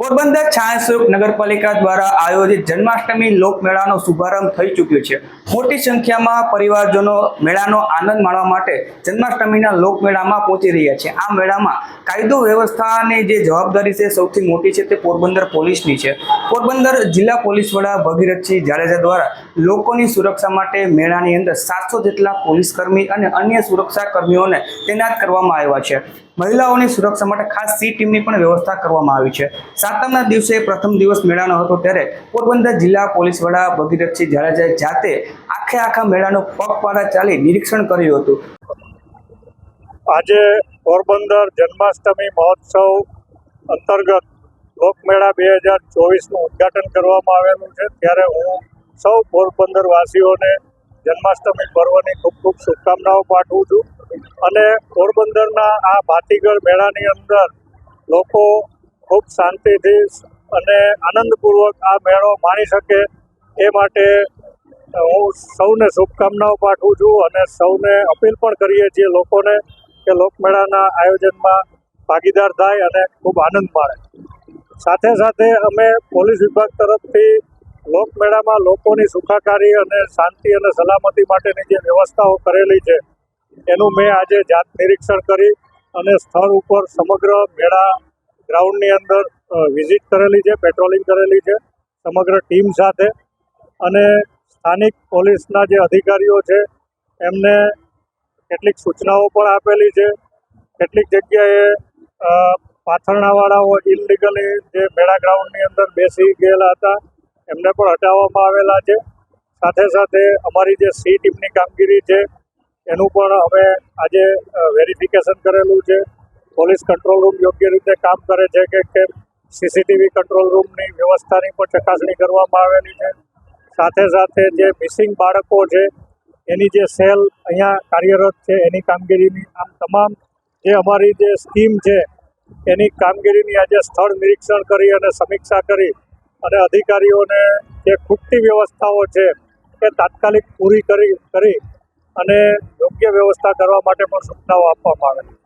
પોરબંદર છાયાસુક નગરપાલિકા દ્વારા આયોજિત જન્માષ્ટમી લોકમેળાનો શુભારંભ થઈ ચૂક્યો છે. મોટી સંખ્યામાં પરિવારજનો મેળાનો આનંદ માણવા માટે જન્માષ્ટમીના લોકમેળામાં પહોંચી રહ્યા છે. આ મેળામાં કાયદો વ્યવસ્થાની જે જવાબદારી છે સૌથી મોટી છે તે પોરબંદર પોલીસની છે. પોરબંદર જિલ્લા પોલીસ વડા ભગીરથસિંહ જાડેજા દ્વારા લોકોની સુરક્ષા માટે મેળાની અંદર સાતસો જેટલા પોલીસ કર્મી અને અન્ય સુરક્ષા કર્મીઓને તૈનાત કરવામાં આવ્યા છે. મહિલાઓની સુરક્ષા માટે ખાસ સી ટીમની પણ વ્યવસ્થા કરવામાં આવી છે. સાતમના દિવસે પ્રથમ દિવસ મેળાનો હતો ત્યારે પોરબંદર જિલ્લા પોલીસ વડા ભગીરથસિંહ જાડેજાએ જાતે આખે આખા મેળાનું પગપાળા ચાલી નિરીક્ષણ કર્યું હતું. આજે પોરબંદર જન્માષ્ટમી મહોત્સવ અંતર્ગત લોકમેળા બે હજાર ચોવીસનું ઉદ્ઘાટન કરવામાં આવેલું છે. ત્યારે હું સૌ પોરબંદર વાસીઓને જન્માષ્ટમી પર્વની ખૂબ ખૂબ શુભકામનાઓ પાઠવું છું. અને પોરબંદરના આ ભાતીગળ મેળાની અંદર લોકો ખૂબ શાંતિથી અને આનંદપૂર્વક આ મેળો માણી શકે એ માટે હું સૌને શુભકામનાઓ પાઠવું છું અને સૌને અપીલ પણ કરીએ છીએ લોકોને કે લોકમેળાના આયોજનમાં ભાગીદાર થાય અને ખૂબ આનંદ માણે. સાથે સાથે અમે પોલીસ વિભાગ તરફથી લોકમેળામાં લોકોની સુખાકારી અને શાંતિ અને સલામતી માટેની જે વ્યવસ્થાઓ કરેલી છે, એનું મેં આજે જાત નિરીક્ષણ કરી અને સ્થળ ઉપર સમગ્ર મેળા ગ્રાઉન્ડની અંદર વિઝિટ કરેલી છે, પેટ્રોલિંગ કરેલી છે, સમગ્ર ટીમ સાથે અને સ્થાનિક પોલીસના જે અધિકારીઓ છે, એમને કેટલીક સૂચનાઓ પણ આપેલી છે, કેટલીક જગ્યાએ પાથરણાવાળાઓ ઇલીગલી જે મેળા ગ્રાઉન્ડની અંદર બેસી ગયેલા હતા એમને પણ હટાવવામાં આવેલા છે. સાથે સાથે અમારી જે સી ટીમની કામગીરી છે, એનું પણ અમે આજે વેરિફિકેશન કરેલું છે. પોલીસ કંટ્રોલ રૂમ યોગ્ય રીતે કામ કરે છે કે કેમ સીસીટીવી કંટ્રોલ રૂમની વ્યવસ્થાની પણ ચકાસણી કરવામાં આવેલી છે. સાથે સાથે જે મિસિંગ બાળકો છે, એની જે સેલ અહીંયા કાર્યરત છે, એની કામગીરીની આમ તમામ જે અમારી જે સ્કીમ છે, એની કામગીરીની આજે સ્થળ નિરીક્ષણ કરી અને સમીક્ષા કરી અને અધિકારીઓને જે ખૂટતી વ્યવસ્થાઓ છે એ તાત્કાલિક પૂરી કરી કરી અને યોગ્ય વ્યવસ્થા કરવા માટે પણ સૂચનાઓ આપવામાં આવે